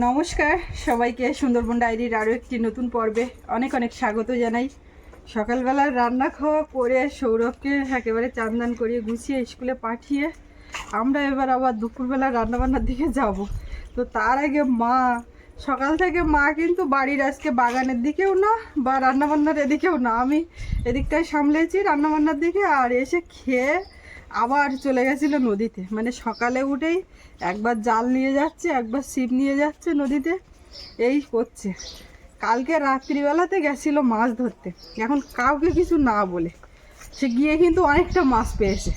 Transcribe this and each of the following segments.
নমস্কার, সবাইকে সুন্দরবন ডায়েরির আরও একটি নতুন পর্বে অনেক অনেক স্বাগত জানাই। সকালবেলা রান্না খাওয়া করে সৌরভকে একেবারে চান্দান করিয়ে গুছিয়ে স্কুলে পাঠিয়ে আমরা এবার আবার দুপুরবেলা রান্নাবান্নার দিকে যাব। তো তার আগে মা, সকাল থেকে মা কিন্তু বাড়ির আজকে বাগানের দিকেও না বা রান্নাবান্নার এদিকেও না। আমি এদিকটায় সামলেছি রান্নাবান্নার দিকে আর এসে খেয়ে আবার চলে গেছিল নদীতে। মানে সকালে উঠেই একবার জাল নিয়ে যাচ্ছে, একবার ছিপ নিয়ে যাচ্ছে নদীতে। এই করছে কালকে রাত্রিবেলাতে গেছিল মাছ ধরতে। এখন কাউকে কিছু না বলে। সে গিয়ে কিন্তু অনেকটা মাছ পেয়েছে।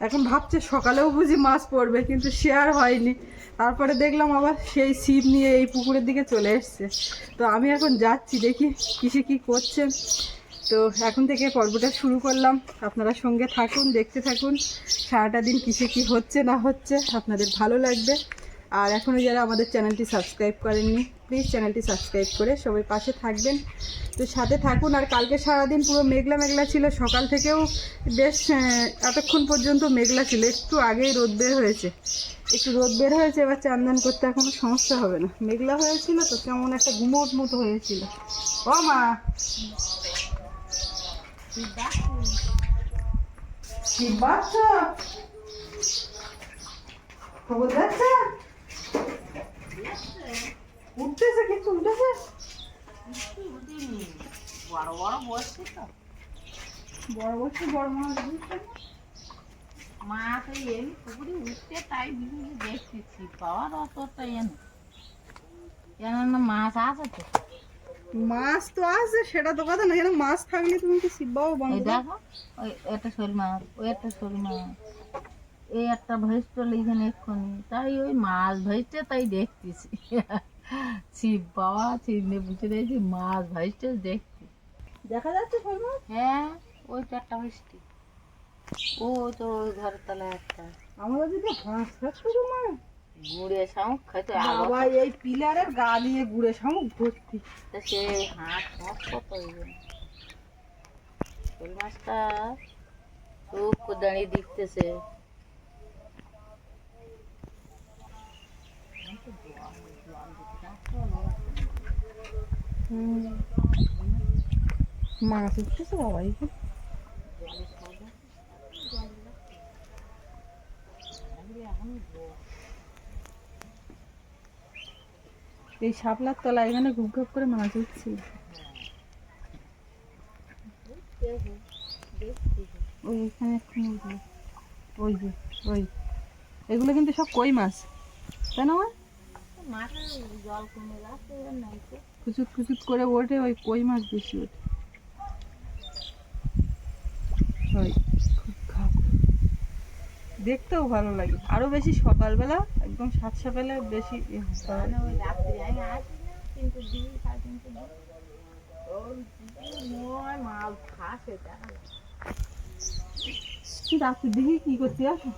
এখন ভাবছে সকালেও বুঝি মাছ পড়বে, কিন্তু আর হয়নি। তারপরে দেখলাম আবার সেই ছিপ নিয়ে এই পুকুরের দিকে চলে এসছে। তো আমি এখন যাচ্ছি দেখি কিসে কি করছে। তো এখন থেকে পর্বটা শুরু করলাম। আপনারা সঙ্গে থাকুন, দেখতে থাকুন, সারাটা দিন কিসে কি হচ্ছে, না হচ্ছে, আপনাদের ভালো লাগবে। আর এখনও যারা আমাদের চ্যানেলটি সাবস্ক্রাইব করেননি প্লিজ চ্যানেলটি সাবস্ক্রাইব করে সবাই পাশে থাকবেন। তো সাথে থাকুন, আর কালকে সারাদিন পুরো মেঘলা মেঘলা ছিল, সকাল থেকেও বেশ এতক্ষণ পর্যন্ত মেঘলা ছিল, একটু আগেই রোদ বের হয়েছে। একটু রোদ বের হয়েছে, এবার চান্দান করতে কোনো সমস্যা হবে না। মেঘলা হয়েছিল তো, কেমন একটা গুমোট মতো হয়েছিল। ও মা! কি বাচ্চা খবর যাচ্ছে উঠতেছে কিছু উঠেছে বড় বড় বসছে তো বড় বড় বড় মাছ না? মা তো এই পুকুরে উঠতে তাই বিভিন্ন দেখতেছি পাওয়ার অতটা এন কেননা মাছ আছে তো মাছ তো আছে সেটা তো কথা না। এখানে মাছ থাকলে তুমি কি শিববাও ওই বন্ধ? দেখো ওই একটা শোল মাছ ওই একটা শোল মাছ এই একটা ভেজ চলে এখানে এক্ষুনি। তাই ওই মাছ ভেজতে তাই দেখতেছি। ছিপ পাওয়া ছিপ নিয়ে বুঝে দিয়েছি মাছ ভেজতে দেখছি। দেখা যাচ্ছে শোল মাছ? হ্যাঁ ওই তো একটা ভেজটি ও তো ওই ঘরের তলায় একটা। আমরা যদি হাঁস থাকতো তোমার গুড়ে শামুক খাইতে বাবা এই পিলারের গা দিয়ে গুড়ে শামুক ভর্তি। তা সে হাঁস মাছ কত শোল মাছটা করে দাঁড়িয়ে দেখতেছে মাছ উঠতেছে বাবা এখানে এই শাপলার তলা এখানে ঘুপ ঘুপ করে মাছ হচ্ছে ওই এখানে ওই যে ওই। এগুলো কিন্তু সব কই মাছ? তাই না নাই খুচুত খুচুত করে ওঠে ওই কই মাছ বেশি ওঠে ওই খুব খাপ। দেখতেও ভালো লাগে। আরও বেশি সকালবেলা একদম সাত সকালে বেশি। মানে দিকে কি করতে আসো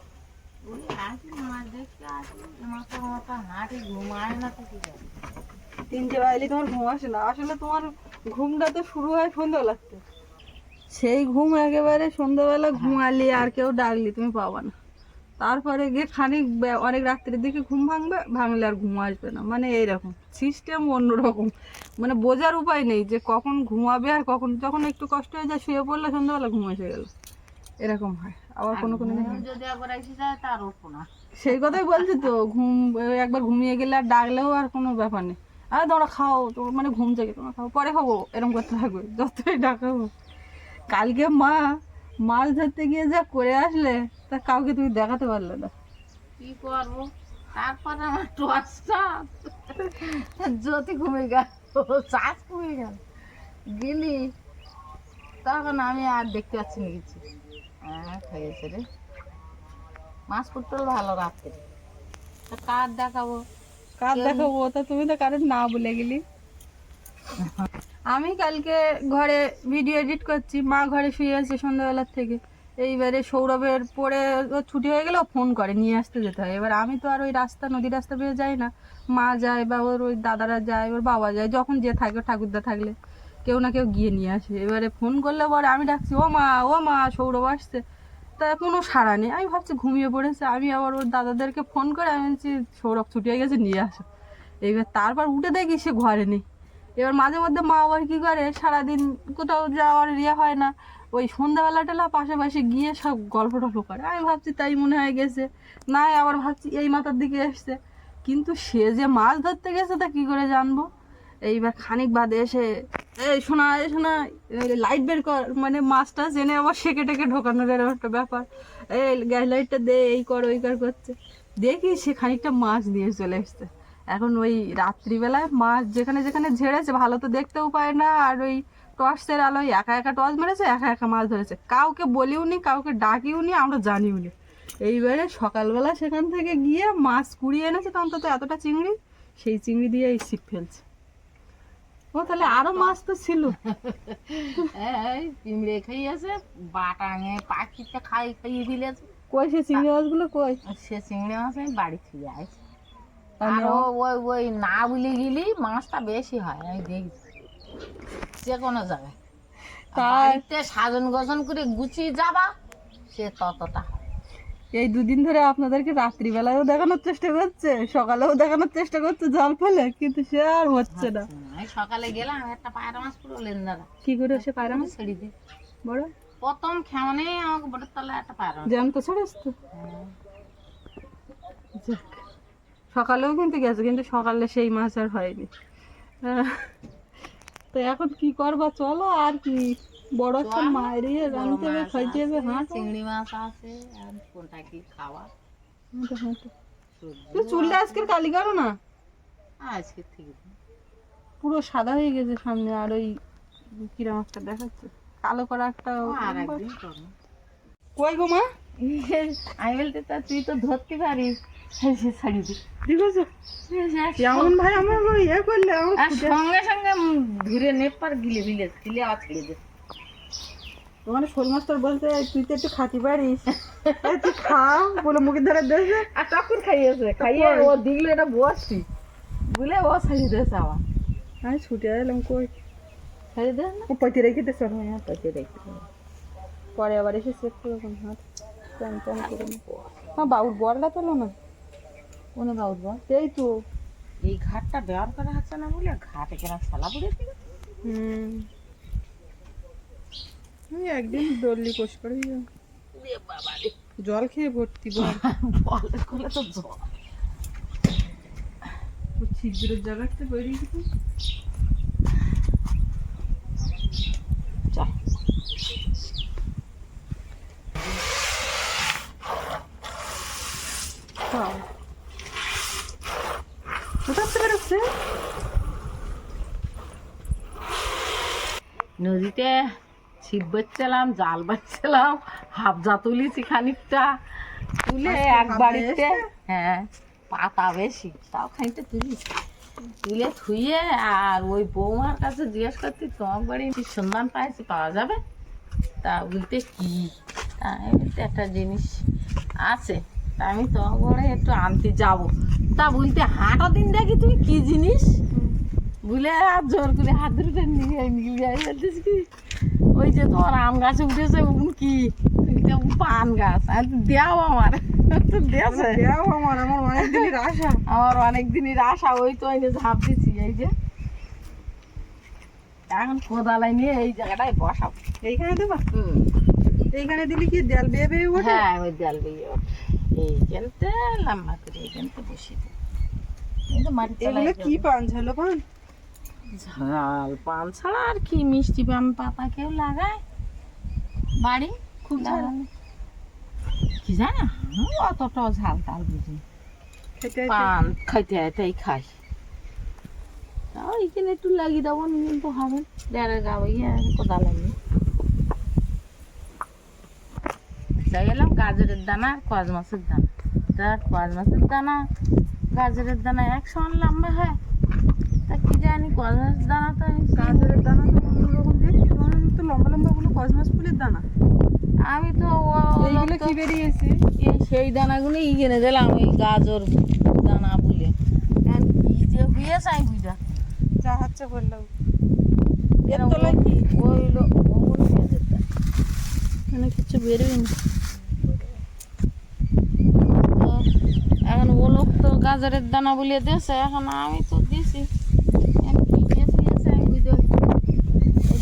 তিনটে বাইলে তোমার ঘুম আসে না। আসলে তোমার ঘুমটা তো শুরু হয় সন্ধ্যাবেলাতে। সেই ঘুম একেবারে সন্ধ্যাবেলা ঘুমালি আর কেউ ডাকলি তুমি পাবা না। তারপরে গিয়ে খানিক অনেক রাত্রের দিকে ঘুম ভাঙবে ভাঙলে আর ঘুম আসবে না। মানে এইরকম। সিস্টেম অন্যরকম। মানে বোঝার উপায় নেই যে কখন ঘুমাবে আর কখন যখন একটু কষ্ট হয়ে যায় শুয়ে পড়লে সন্ধ্যাবেলা ঘুম এসে গেল। এরকম হয়। আবার কোনো কোনো সেই কথাই বলছি তো ঘুম একবার ঘুমিয়ে গেলে আর ডাকলেও আর কোনো ব্যাপার নেই। আরে তোমরা খাও তোমার মানে ঘুম জেগে তোমরা খাও পরে খাব এরকম করতে থাকবে যতই ডাকাবো। কালকে মা মাছ ধরতে গিয়ে যা করে আসলে তা কাউকে তুমি দেখাতে পারলে না। কি করব? তারপর আমার টর্চটা জ্যোতি ঘুমিয়ে গেল চাষ ঘুমিয়ে গেল। গেলি তখন আমি আর দেখতে পাচ্ছি না কিছু। হ্যাঁ খেয়েছে রে। মাছ পড়তে ভালো রাত্রে। তা কার দেখাবো? কার দেখাবো? তা তুমি তো কারোর না বলে গেলি। আমি কালকে ঘরে ভিডিও এডিট করছি মা ঘরে শুয়ে আছে সন্ধ্যাবেলার থেকে। এইবারে সৌরভের পরে ছুটি হয়ে গেলে ও ফোন করে, নিয়ে আসতে যেতে হয়। এবার আমি তো আর ওই রাস্তা, নদী রাস্তা বেয়ে যাই না। মা যায় বা ওর ওই দাদারা যায়, ওর বাবা যায়, যখন যে থাকে ঠাকুরদা থাকলে কেউ না কেউ গিয়ে নিয়ে আসে। এবারে ফোন করলে পরে আমি ডাকছি, ও মা ও মা, সৌরভ আসছে। তা কোনো সাড়া নেই। আমি ভাবছি ঘুমিয়ে পড়েছে। আমি আবার ওর দাদাদেরকে ফোন করে আমি বলছি, সৌরভ ছুটি হয়ে গেছে, নিয়ে আসো। এইবার তারপর উঠে দেখি সে ঘরে নেই। এবার মাঝে মধ্যে মা আবার কী করে? সারাদিন কোথাও যাওয়ার ইয়ে হয় না। ওই সন্ধ্যাবেলা টেলা পাশাপাশি গিয়ে সব গল্প টল্প করে। আমি ভাবছি তাই মনে হয় গেছে। না আবার ভাবছি এই মাথার দিকে এসছে। কিন্তু সে যে মাছ ধরতে গেছে তা কী করে জানব? এইবার খানিক বাদে এসে, এই শোনা এই শোনা লাইট বের কর। মানে মাছটা জেনে আবার সেকে টেকে ঢোকানোর এরকম একটা ব্যাপার। এই গ্যাস লাইটটা দে, এই কর, ওই কর, করছে। দেখি সে খানিকটা মাছ দিয়ে চলে এসছে। এখন ওই রাত্রিবেলায় মাছ যেখানে যেখানে ঝেড়েছে, ভালো তো দেখতেও পায় না। আর ওই টর্চের আলোয় একা একা টর্চ মেরেছে একা একা মাছ ধরেছে। কাউকে বলিও নি কাউকে ডাকিও নি আমরা জানিও নি। এইবারে সকালবেলা সেখান থেকে গিয়ে মাছ কুড়িয়ে এনেছে তো অন্তত এতটা চিংড়ি সেই চিংড়ি দিয়ে এই ছিপ ফেলছে। ও তাহলে আরও মাছ তো ছিল। এই পিমড়ে খাইয়েছে বাটাঙে পাখিটা খাই খাইয়ে দিলেছে কই সে চিংড়ি মাছগুলো কই? সে চিংড়ি মাছ আমি বাড়ি থেকে আর আর ওই ওই না বলে গেলি মাছটা বেশি হয় আমি দেখছি। যে কোনো জায়গায়। বাড়িতে সাজন গোজন করে গুছিয়ে যাবা সে ততটা। এই দুদিন ধরে আপনাদেরকে রাত্রিবেলায়ও দেখানোর চেষ্টা করছে সকালেও দেখানোর চেষ্টা করছে জাল ফেলে কিন্তু সে আর হচ্ছে না। আমি সকালে গেলাম একটা পায়রা মাছ পুরো লেনদারা কি করে সে পায়রা মাছ? ছেড়ে দিই বড়? প্রথম খেমনে আমাকে বড় তলায় একটা পায়রা ছাড়াস তো। হ্যাঁ। যাক। সকালেও কিন্তু গেছে কিন্তু সকালে সেই মাছ আর হয়নি। আহ, তো এখন কি করবা? চলো আর কি। বড় একটা বড় রাঁধতে হবে খাইতে হবে হাঁস চিংড়ি মাছ আছে আর কোনটা কি খাওয়া? সবজি চুলটা আজকের কালি করো না? আজকে থেকে পুরো সাদা হয়ে গেছে সামনে আর ওই কিরম মাছটা দেখাচ্ছে। কালো করা একটা আর একদিন কই গো মা? আমি বলতে তা তুই তো ধরতে পারিস। হ্যাঁ, ভাই আমার ইয়ে করলে সঙ্গে সঙ্গে উম ধরে নেপার গিলে বিলে গিলে আবার ছেড়ে দে। ওখানে শোল মাস্টার বলতে তুই তো একটু খাতি পারিস তুই খা বলে মুখের ধারে দেশে আর তখন খাইয়েছে খাইয়ে ও দিলে এটা বসছি। বলে ও ছাড়ি দিয়েছে আবার। আমি ছুটে এলাম কই? দে ও পৈতে রেখে দে হ্যাঁ দেখতে পরে আবার এসে চেক করে কোন হাত চান চান করে। হ্যাঁ বাবুর বড়টা তোলো না। কোনো বাবুর বল এই তো। এই ঘাটটা ব্যবহার করা হচ্ছে না বলে ঘাটে এখানে সালা পড়ে ছিল হুম একদিন ডললি কোষ করে। জল খেয়ে ভর্তি বল। করলে তো জল। ছিদ্রের জায়গাটা বেরিয়ে গেছে চল Wow. কোথা থেকে বেরোচ্ছে নদীতে ছিপ বাচ্চালাম জাল বাচ্চালাম হাফজা তুলেছি খানিকটা। তুলে এক বাড়িতে হ্যাঁ পাতা বেশি তাও খানিকটা তুলিছি। তুলে থুয়ে আর ওই বৌমার কাছে জিজ্ঞেস করছি তোমার বাড়ি সন্ধান পাইছি পাওয়া যাবে? তা বলতে কি? তা একটা জিনিস আছে। তা আমি তোমার ঘরে একটু আনতে যাব। তা বলতে হাঁটা দিন দেখি তুমি কি জিনিস? বুঝলে আর জোর করে হাত ধরে নিয়ে নিয়ে যাই বলতেছি কি? ওই যে তোমার আম গাছে উঠেছে ওগুন কি? পান গাছ আর দেও আমার দেও আমার আমার অনেক দিনের আশা। আমার অনেক দিনের আশা ওই তো এনে ঝাঁপ দিচ্ছি এই যে। এখন কোদালাই নিয়ে এই জায়গাটায় বসাবো। এইখানে দেবা? এইখানে দিলে কি দেয়াল বেয়ে বেয়ে ওঠে? হ্যাঁ ওই দেয়াল বেয়ে ওঠে। এইখানতে লম্বা করে এইখানতে বসিয়ে দেবো। এগুলো কি পান ঝালো পান? ঝাল পান ছাড়া আর কি মিষ্টি পান পাতা কেউ লাগায়? বাড়ি? খুব ঝাল। কি জানা? অতটাও ঝাল টাল বুঝি। পান খাইতে এটাই খাই। তাও এখানে একটু লাগিয়ে দেবো কিন্তু হবে ডেড়ে গাবো গিয়ে কোথা লাগিয়ে যাই গেলাম গাজরের দানা আর কজ মাছের দানা। তা কজ মাছের দানা গাজরের দানা এক সমান লম্বা হয়। জানি কসমাস দানা তো আমি গাজরের দানা তো অন্যরকম দেখি তোমার তো লম্বা লম্বা গুলো কসমাস ফুলের দানা। আমি তো এইগুলো কি বেরিয়েছে? এই সেই দানাগুলো ই কিনে দিলাম ওই গাজর দানা বলে। কি যে হয়েছে আমি বুঝা। যা হচ্ছে বললাম এর তলায় কি? ওই লো ওগুলো পেঁয়াজের দানা। কিছু বেরোয় এখন ও লোক তো গাজরের দানা বলে দিয়েছে এখন আমি তো দিয়েছি আমি কি দিয়েছি দিয়েছি আমি বুঝতে পারছি না।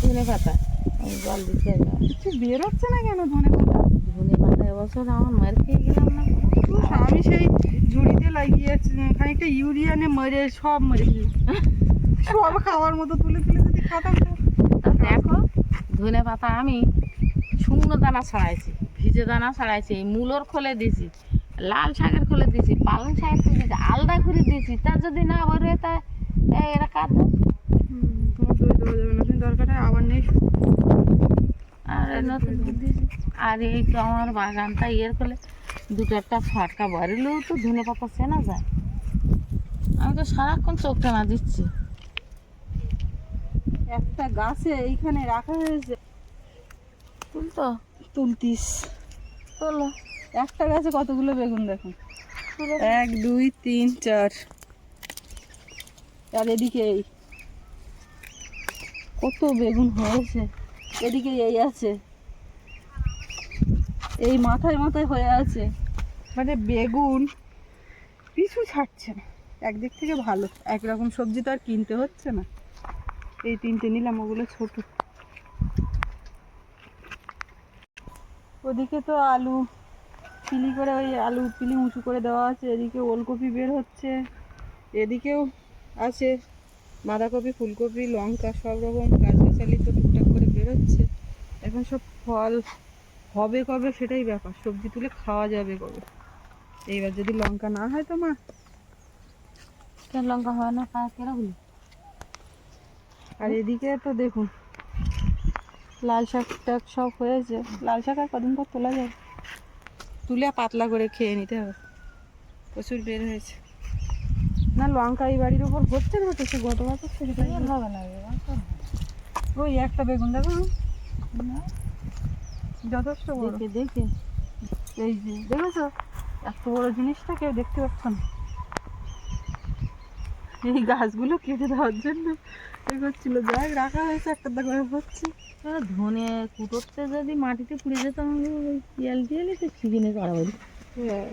ও ধনে পাতা। আমি জল দিতে। কিছু বেরোচ্ছে না কেন ধনে পাতা? ধনে পাতা এবছর আমার মার খেয়ে গেলাম না। আমি সেই ঝুড়িতে লাগিয়েছি খানিকটা ইউরিয়া নে মরে সব মরে সব খাওয়ার মতো তুলে তুলে যদি খাতাম দেখো ধনে পাতা আমি শুকনো দানা ছড়াইছি ভিজে দানা ছড়াইছি এই মূলর খোলে দিয়েছি লাল শাকের খোলে দিয়েছি পালং শাকের খোলে দিয়েছি আলাদা করে দিয়েছি তা যদি না বেরোয় তা এরা কাঁদ দরকার হয় আবার নেই। আর এই নতুন আর এই তো আমার বাগানটা ইয়ের করলে দুটো একটা ফাটকা বাড়িলেও তো ধনে পাতা চেনা যায়। আমি তো সারাক্ষণ চোখ টানা দিচ্ছি। একটা গাছে এইখানে রাখা হয়েছে। তুলতো? তুলতিস। তোলো। একটা গাছে কতগুলো বেগুন দেখুন এক দুই তিন চার। আর এদিকে এই। কত বেগুন হয়েছে। এদিকে এই আছে। এই মাথায় মাথায় হয়ে আছে। মানে বেগুন পিছু ছাড়ছে না। একদিক থেকে ভালো। একরকম সবজি তো আর কিনতে হচ্ছে না। এই তিনটে নিলাম, ওগুলো ছোট। ওদিকে তো আলু পিলি করে, ওই আলু পিলি উঁচু করে দেওয়া আছে। এদিকে ওলকপি বের হচ্ছে। এদিকেও আছে। বাঁধাকপি ফুলকপি লঙ্কা সব রকম গাছগাছালি তো টুকটাক করে বেরোচ্ছে। এখন সব ফল হবে কবে সেটাই ব্যাপার সবজি তুলে খাওয়া যাবে কবে? এইবার যদি লঙ্কা না হয় তো মা? কেন লঙ্কা হয় না? বলি আর এদিকে তো দেখুন লাল শাক টাক সব হয়েছে। লাল শাক আর কদিন পর তোলা যায় তুলে পাতলা করে খেয়ে নিতে হবে। প্রচুর বের হয়েছে। না লঙ্কা এই বাড়ির উপর হচ্ছে না তো সে গত বছর থেকে এর হবে না। ওই একটা বেগুন দেখো যথেষ্ট বড়। দেখে দেখে। এই যে দেখেছ? এত বড় জিনিসটা কেউ দেখতে পাচ্ছ না। এই গাছগুলো কেটে দেওয়ার জন্য এ করছিল যাই রাখা হয়েছে একটা করে হচ্ছে। ধনে কুটোতে যদি মাটিতে পুড়ে যেত ওই পিয়াল টিয়ালি তো ছিগিনে করা হ্যাঁ।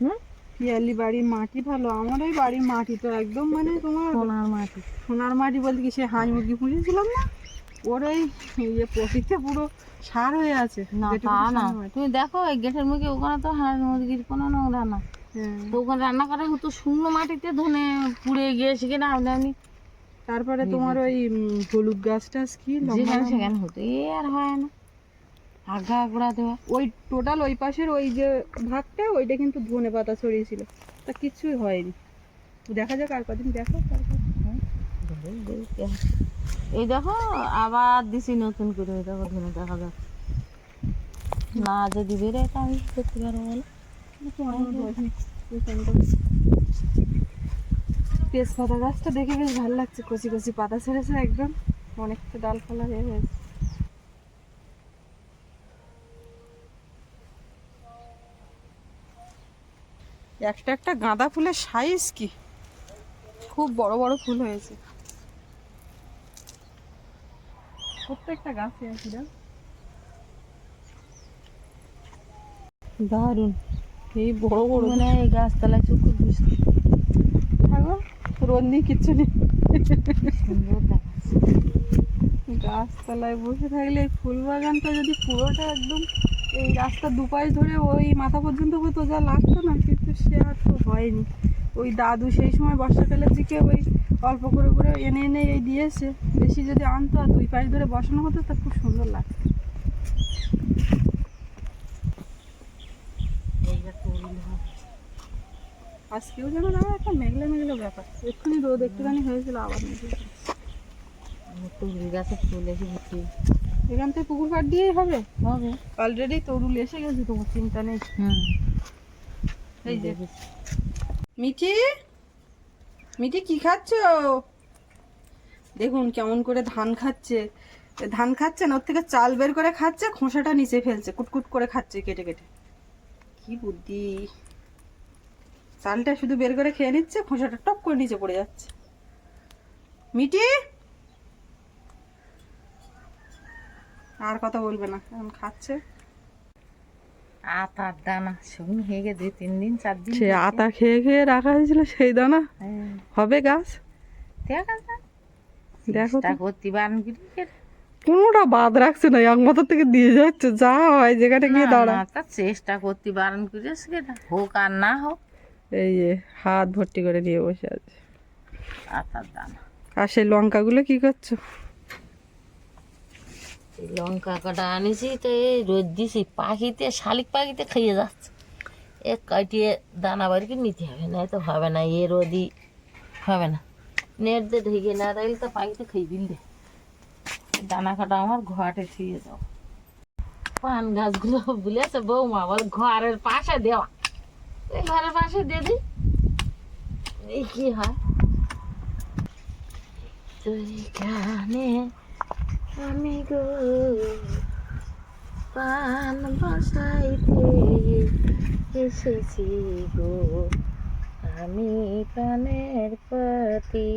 হুম? পিয়ালি বাড়ির মাটি ভালো আমার ওই বাড়ির মাটি তো একদম মানে তোমার সোনার মাটি। সোনার মাটি বলতে কি সে হাঁস মুরগি পুষেছিলাম না? ওর ওই ইয়ে প্রকৃতি পুরো সার হয়ে আছে। না তা না। তুমি দেখো এই গেটের মুখে ওখানে তো হাঁস মুরগির কোনো নোংরা না। হ্যাঁ। তো ওখানে রান্না করা হতো শুকনো মাটিতে ধনে পুড়ে গিয়েছে কিনা আপনি আপনি তারপরে তোমার ওই হলুদ গাছ টাছ কি লম্বা? সেখানে হতো। এ আর হয় না। আগা গোড়া দেওয়া। ওই টোটাল ওই পাশের ওই যে ভাগটা, ওইটা কিন্তু ধনে পাতা ছড়িয়েছিল। তা কিছুই হয়নি। দেখা যাক আর কদিন দেখো, তারপর এই দেখো, আবার দিছি নতুন করে দেখো ধনে দেখা যাচ্ছে না যদি বেরোয় তা আমি করতে পারব বলো। তেজপাতা গাছটা দেখে বেশ ভালো লাগছে, কচি কচি পাতা ছেড়েছে একদম। অনেকটা ডালপালা হয়ে হয়েছে। একটা একটা গাঁদা ফুলের সাইজ কি? খুব বড় বড় ফুল হয়েছে। প্রত্যেকটা গাছে আছে না? দারুণ। এই বড় বড় মানে এই গাছতলায় চুকুর বুঝতে থাকো রোদ নেই কিচ্ছু নেই। গাছতলায় বসে থাকলে এই ফুল বাগানটা যদি পুরোটা একদম এই রাস্তার দুপাশ ধরে ওই মাথা পর্যন্ত হতো যা লাগতো না আর তো হয়নি। ওই দাদু সেই সময় বর্ষাকালের দিকে ওই অল্প করে করে এনে এনে এই দিয়েছে। বেশি যদি আনতো আর দুই পাশ ধরে বসানো হতো তা খুব সুন্দর লাগতো। আজকেও যেন না একটা মেঘলা মেঘলা ব্যাপার। এক্ষুনি রোদ একটুখানি হয়েছিল আবার মেঘলা। তরুণ গাছে ফুল এসে ভর্তি এখান থেকে পুকুর পাড় দিয়েই হবে? হবে। অলরেডি তরুল এসে গেছে তোমার চিন্তা নেই। হুম। এই যে। দেখেছি। মিঠি? মিঠি, কি খাচ্ছ? দেখুন কেমন করে ধান খাচ্ছে। ধান খাচ্ছে না, ওর থেকে চাল বের করে খাচ্ছে, খোসাটা নিচে ফেলছে, কুটকুট করে খাচ্ছে কেটে কেটে। কি বুদ্ধি। চালটা শুধু বের করে খেয়ে নিচ্ছে, খোসাটা টপ করে নিচে পড়ে যাচ্ছে। মিটি আর কথা বলবে না, এখন খাচ্ছে। আতার দানা শুকনো হয়ে গেছে তিন দিন চার দিন সে আতা খেয়ে খেয়ে রাখা হয়েছিল সেই দানা। হ্যাঁ। হবে গাছ? দেখা যাক দেখো। করতে বারণ করি কোনোটা বাদ রাখছে না এক মাথা থেকে দিয়ে যাচ্ছে যা হয় যেখানে গিয়ে দাঁড়া। চেষ্টা করতে বারণ করেছে হোক আর না হোক। এই যে হাত ভর্তি করে নিয়ে বসে আছে। আর তার দানা। আর সেই লঙ্কাগুলো কি করছ? লঙ্কা কাটা আনিছি, তো এই রোদ দিছি, পাখিতে, শালিক পাখিতে খাইয়ে যাচ্ছে। এ কাটিয়ে দানা বাড়িকে নিতে হবে না তো হবে না, এ রোদি হবে না। নেট দিয়ে ঢেকে না রাখলে তো পাখিতে খাই দিলে দানা কাটা আমার ঘরে শুয়ে যাও পান গাছগুলো বলেছে বৌমা, আবার ঘরের পাশে দেওয়া। এই ঘরের পাশে দিয়ে দিই এই কি হয়? তুই কানে আমি গো পান বসাইতে এসেছি গো আমি পানের পতি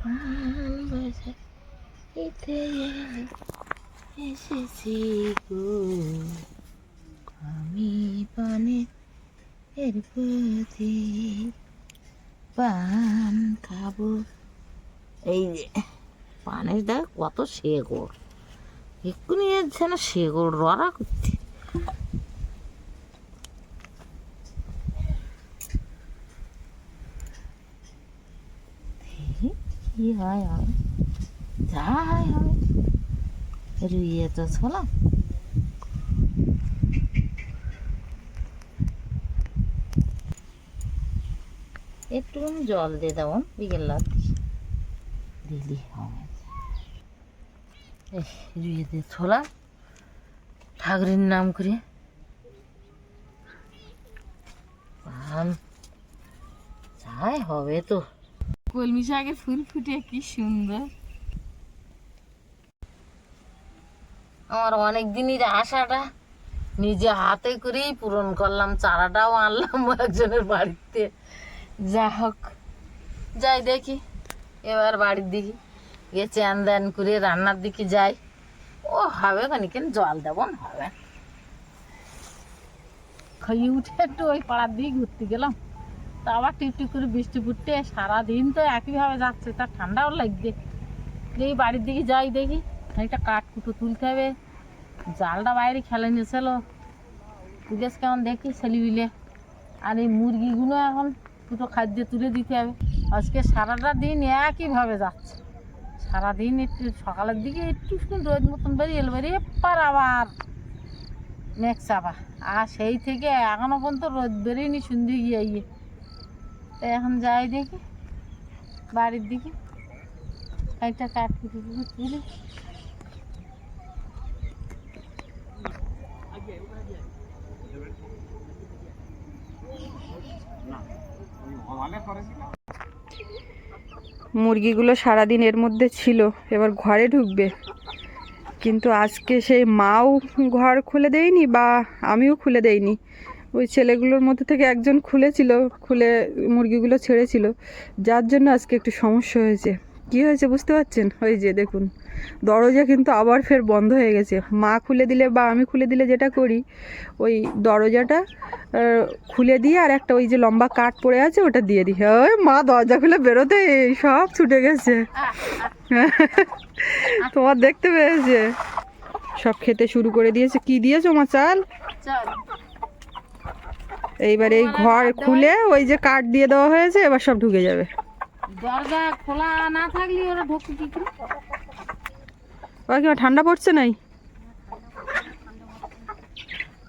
পান বসাইতে এসেছি গো আমি পানের প্রতি পান খাব এই যে পানের দেখ কত শেকড়? এক্ষুনি যাচ্ছে না শেকড় রড়া করতে কি হয় হবে যা হয় হবে রুইয়ে তো ছোলাম একটু জল দিয়ে দেবো বিকেল দিলি হবে ছোলা ঠাকুরের নাম করে। পান যাই হবে তো। কলমি শাকের ফুল ফুটে কি সুন্দর। আমার অনেক দিনের আশাটা নিজে হাতে করেই পূরণ করলাম চারাটাও আনলাম একজনের বাড়িতে। যা হোক যাই দেখি এবার বাড়ির দিকে। গিয়ে চ্যান ধ্যান করে রান্নার দিকে যাই। ও, হবে খানিকেন জল দেবো না, হবে। খাইয়ে উঠে একটু ওই পাড়ার দিকে ঘুরতে গেলাম। তা আবার টিপ টিপ করে বৃষ্টি ফুটতে সারাদিন তো একইভাবে যাচ্ছে তার ঠান্ডাও লাগবে দেখি বাড়ির দিকে যাই দেখি একটা কাঠ কুটো তুলতে হবে। জালটা বাইরে খেলে নিয়েছিল। তুলেছ কেমন দেখি ছেলেবিলে আর এই মুরগিগুলো এখন দুটো খাদ্য তুলে দিতে হবে। আজকে সারাটা দিন একইভাবে যাচ্ছে। সারাদিন একটু সকালের দিকে একটু রোদ মতন বেরিয়ে এলো, বেরিয়ে এবার আবার মেঘ চাপা। আর সেই থেকে এখনও পর্যন্ত রোদ বেরিয়েনি সন্ধে গিয়ে গিয়ে তো এখন যাই দেখি, বাড়ির দিকে। একটা কাঠ মুরগিগুলো সারাদিন এর মধ্যে ছিল, এবার ঘরে ঢুকবে। কিন্তু আজকে সেই মাও ঘর খুলে দেয়নি বা আমিও খুলে দেইনি। ওই ছেলেগুলোর মধ্যে থেকে একজন খুলেছিল, খুলে মুরগিগুলো ছেড়েছিল। যার জন্য আজকে একটু সমস্যা হয়েছে। কি হয়েছে বুঝতে পারছেন? ওই যে দেখুন দরজা কিন্তু আবার ফের বন্ধ হয়ে গেছে। মা খুলে দিলে বা আমি খুলে দিলে যেটা করি ওই দরজাটা খুলে দিয়ে আর একটা ওই যে লম্বা কাঠ পড়ে আছে ওটা দিয়ে দিই। ওই মা দরজা খুলে বেরোতে সব ছুটে গেছে। তোমার দেখতে পেয়েছে? সব খেতে শুরু করে দিয়েছে। কি দিয়েছ মা চাল? চল। এইবার এই ঘর খুলে ওই যে কাঠ দিয়ে দেওয়া হয়েছে এবার সব ঢুকে যাবে। দরজা খোলা না থাকলে ওরা ঢুকতে কি করে? ওরা কি ঠান্ডা পড়ছে নাই?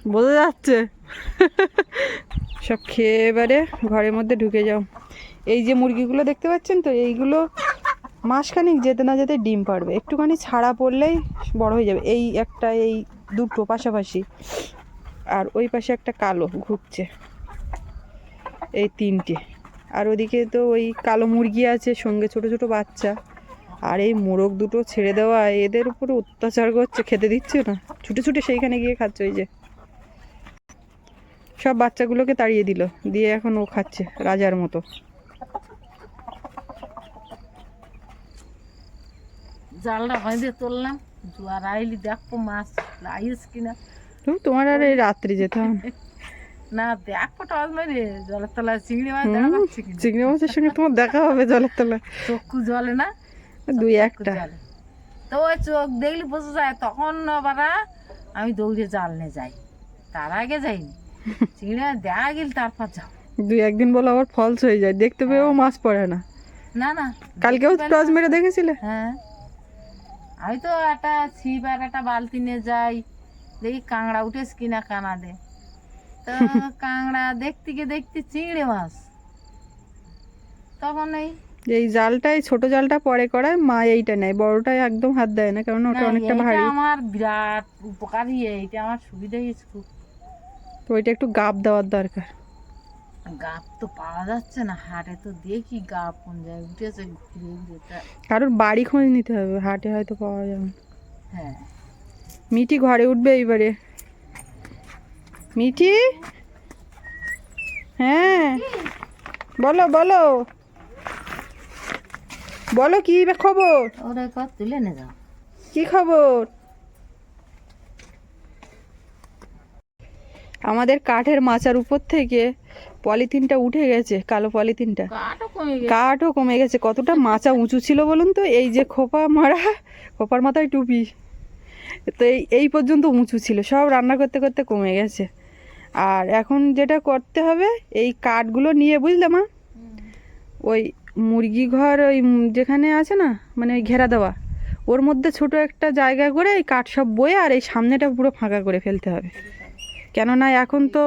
বোঝা যাচ্ছে। সব খেয়ে এবারে ঘরের মধ্যে ঢুকে যাও। এই যে মুরগিগুলো দেখতে পাচ্ছেন তো, এইগুলো মাসখানিক যেতে না যেতে ডিম পারবে একটুখানি ছাড়া পড়লেই বড় হয়ে যাবে। এই একটা, এই দুটো পাশাপাশি। আর ওই পাশে একটা কালো ঘুরছে। এই তিনটে। আর ওদিকে তো ওই কালো মুরগি আছে সঙ্গে ছোট ছোট বাচ্চা। আর এই মোরগ দুটো ছেড়ে দেওয়া এদের উপরে অত্যাচার করছে খেতে দিচ্ছে না। ছুটে ছুটে সেইখানে গিয়ে খাচ্ছে ওই যে। সব বাচ্চাগুলোকে তাড়িয়ে দিল দিয়ে এখন ও খাচ্ছে রাজার মতো। জালটা বাঁধে তুললাম জোয়ার আইলি দেখো মাছ আইস কিনা। তোমার আর এই রাত্রি যেতে হবে না। দেখো টস মেরে জলের তলায় চিংড়ি মাছ দেখা যাচ্ছে চিংড়ি মাছের সঙ্গে তোমার দেখা হবে জলের তলায়। চক্ষু জলে না? দুই একটা। তো ওই চোখ দেখলে বোঝা যায় তখন আবার আমি দৌড়ে জাল নিয়ে যাই। তার আগে যাইনি। চিংড়ি মাছ দেখা গেল তারপর যাও। দুই একদিন বলে আবার ফলস হয়ে যায় দেখতে পেয়েও মাছ পড়ে না। না না কালকেও টস মেরে দেখেছিলে? হ্যাঁ। আমি তো একটা ছিপ আর একটা বালতি নিয়ে যাই দেখি কাঁকড়া উঠেছে কিনা কানা দে তো কাঁকড়া দেখতে গিয়ে দেখতে চিংড়ি মাছ। তখন এই এই জালটাই ছোট জালটা পরে করায় মা এইটা নেয় বড়টাই একদম হাত দেয় না কারণ ওটা অনেকটা ভারী। আমার বিরাট উপকারী এইটা আমার সুবিধা হয়েছে। খুব তো ওইটা একটু গাপ দেওয়ার দরকার। গাপ তো পাওয়া যাচ্ছে না হাটে তো দেখি গাপ কোন জায়গায় উঠেছে ঘুরে ঘুরে কারোর বাড়ি খোঁজ নিতে হবে হাটে হয়তো পাওয়া যাবে। হ্যাঁ। মিঠি ঘরে উঠবে এইবারে। মিঠি? হ্যাঁ। বলো বলো। বলো কি খবর? ওরা কত তুলে নে যাও কি খবর? আমাদের কাঠের মাচার উপর থেকে পলিথিনটা উঠে গেছে কালো পলিথিনটা। কাঠও কমে গেছে। কাঠও কমে গেছে। কতটা মাচা উঁচু ছিল বলুন তো? এই যে খোপা মারা খোপার মাথায় টুপি। তো এই এই পর্যন্ত উঁচু ছিল। সব রান্না করতে করতে কমে গেছে। আর এখন যেটা করতে হবে, এই কাঠগুলো নিয়ে, বুঝলে মা? ওই মুরগি ঘর, ওই যেখানে আছে না মানে ওই ঘেরা দেওয়া, ওর মধ্যে ছোট একটা জায়গা করে এই কাঠ সব বয়ে আর এই সামনেটা পুরো ফাঁকা করে ফেলতে হবে। কেননা এখন তো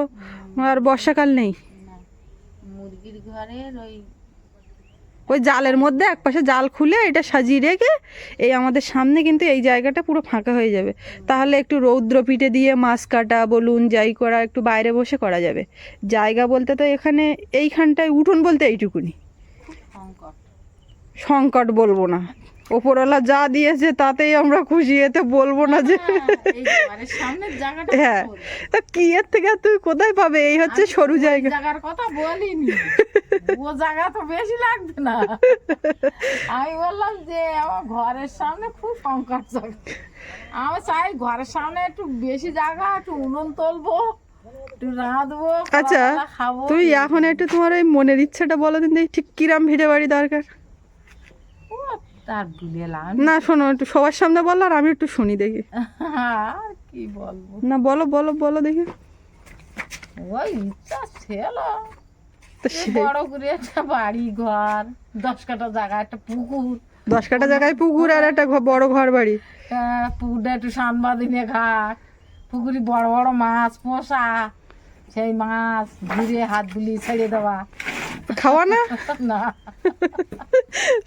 আর বর্ষাকাল নেই। মুরগির ঘরের ওই ওই জালের মধ্যে একপাশে জাল খুলে এটা সাজিয়ে রেখে এই আমাদের সামনে কিন্তু এই জায়গাটা পুরো ফাঁকা হয়ে যাবে। তাহলে একটু রৌদ্র পিঠে দিয়ে মাছ কাটা বলুন যাই করা একটু বাইরে বসে করা যাবে। জায়গা বলতে তো এখানে এইখানটায় উঠোন বলতে এইটুকুনি। সংকট। সংকট বলব না। ওপরওয়ালা যা দিয়েছে তাতেই আমরা খুশি এতে বলব না যে হ্যাঁ তা কি এর থেকে তুই কোথায় পাবে? এই হচ্ছে সরু জায়গা। জায়গার কথা বলিনি। ও জায়গা তো বেশি লাগবে না। আমি বললাম যে আমার ঘরের সামনে খুব সংকট আমি চাই ঘরের সামনে একটু বেশি জায়গা একটু উনুন তুলবো একটু রাঁধবো আচ্ছা তুই এখন একটু তোমার ওই মনের ইচ্ছাটা বলো দিন ঠিক কিরাম ভিটে বাড়ি দরকার? তার বুঝলাম না শোনো একটু সবার সামনে বলো আর আমি একটু শুনি দেখি। আর কি বলব? না বলো বলো বলো দেখি। ওই ইচ্ছা ছিল। তো বড় করে একটা বাড়ি ঘর দশ কাটা জায়গা একটা পুকুর। দশ কাটা জায়গায় পুকুর আর একটা বড় ঘর বাড়ি। আহ, পুকুরটা একটু সানবাদিনে ঘাট। পুকুরে বড় বড় মাছ পোষা। সেই মাছ ঘুরে হাত বুলিয়ে ছেড়ে দেওয়া। খাওয়া না? না।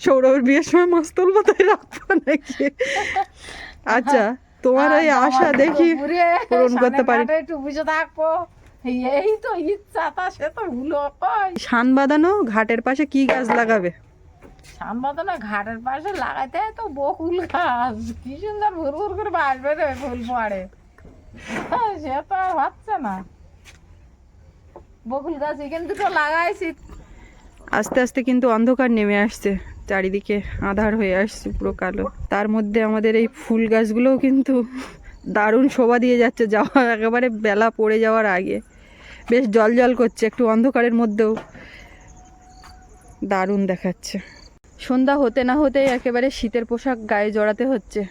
সৌরভের বিয়ের সময় মাছ তুলবো তাই রাখব নাকি? আচ্ছা তোমার আর আশা দেখি পূরণ করতে পারি। একটু বসে থাকব। এই তো ইচ্ছা তা সে তো হলো কই শান বাঁধানো ঘাটের পাশে কি গাছ লাগাবে? সানবাদনা ঘাটের পাশে লাগাইতে তো বকুল গাছ। কি সুন্দর ভুর ভুর করে বাসবে রে ফুল পড়ে। সে তো আর হচ্ছে না। বকুল গাছ, এখানে দুটো লাগাইছি। আস্তে আস্তে কিন্তু অন্ধকার নেমে আসছে, চারিদিকে আধার হয়ে আসছে পুরো কালো। তার মধ্যে আমাদের এই ফুল গাছগুলোও কিন্তু দারুণ শোভা দিয়ে যাচ্ছে যাওয়া একেবারে বেলা পড়ে যাওয়ার আগে। বেশ জল জল করছে, একটু অন্ধকারের মধ্যেও দারুণ দেখাচ্ছে। সন্ধ্যা হতে না হতেই একেবারে শীতের পোশাক গায়ে জড়াতে হচ্ছে।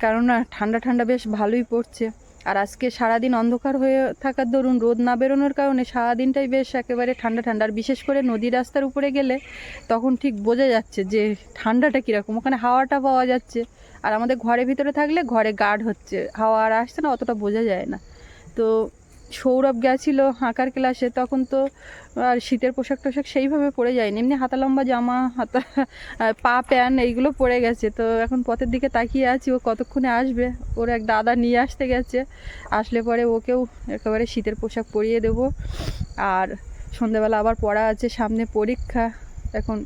কেননা ঠান্ডা ঠান্ডা বেশ ভালোই পড়ছে। আর আজকে সারাদিন অন্ধকার হয়ে থাকার দরুন রোদ না বেরোনোর কারণে সারাদিনটাই বেশ একেবারে ঠান্ডা ঠান্ডা। আর বিশেষ করে নদী রাস্তার উপরে গেলে তখন ঠিক বোঝা যাচ্ছে যে ঠান্ডাটা কীরকম। ওখানে হাওয়াটা পাওয়া যাচ্ছে। আর আমাদের ঘরের ভিতরে থাকলে ঘরে গার্ড হচ্ছে। হাওয়া আর আসছে না, অতটা বোঝা যায় না। তো সৌরভ গেছিল আঁকার ক্লাসে, তখন তো আর শীতের পোশাক টোশাক সেইভাবে পরে যায়নি। এমনি হাতা লম্বা জামা, হাতা পা প্যান এইগুলো পরে গেছে। তো এখন পথের দিকে তাকিয়ে আছি, ও কতক্ষণে আসবে? ওর এক দাদা নিয়ে আসতে গেছে। আসলে পরে ওকেও একেবারে শীতের পোশাক পরিয়ে দেব। আর সন্ধেবেলা আবার পড়া আছে, সামনে পরীক্ষা। এখন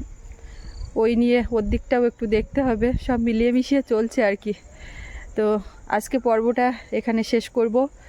ওই নিয়ে ওর দিকটাও একটু দেখতে হবে। সব মিলিয়ে মিশিয়ে চলছে আর কি। তো আজকে পর্বটা এখানে শেষ করব।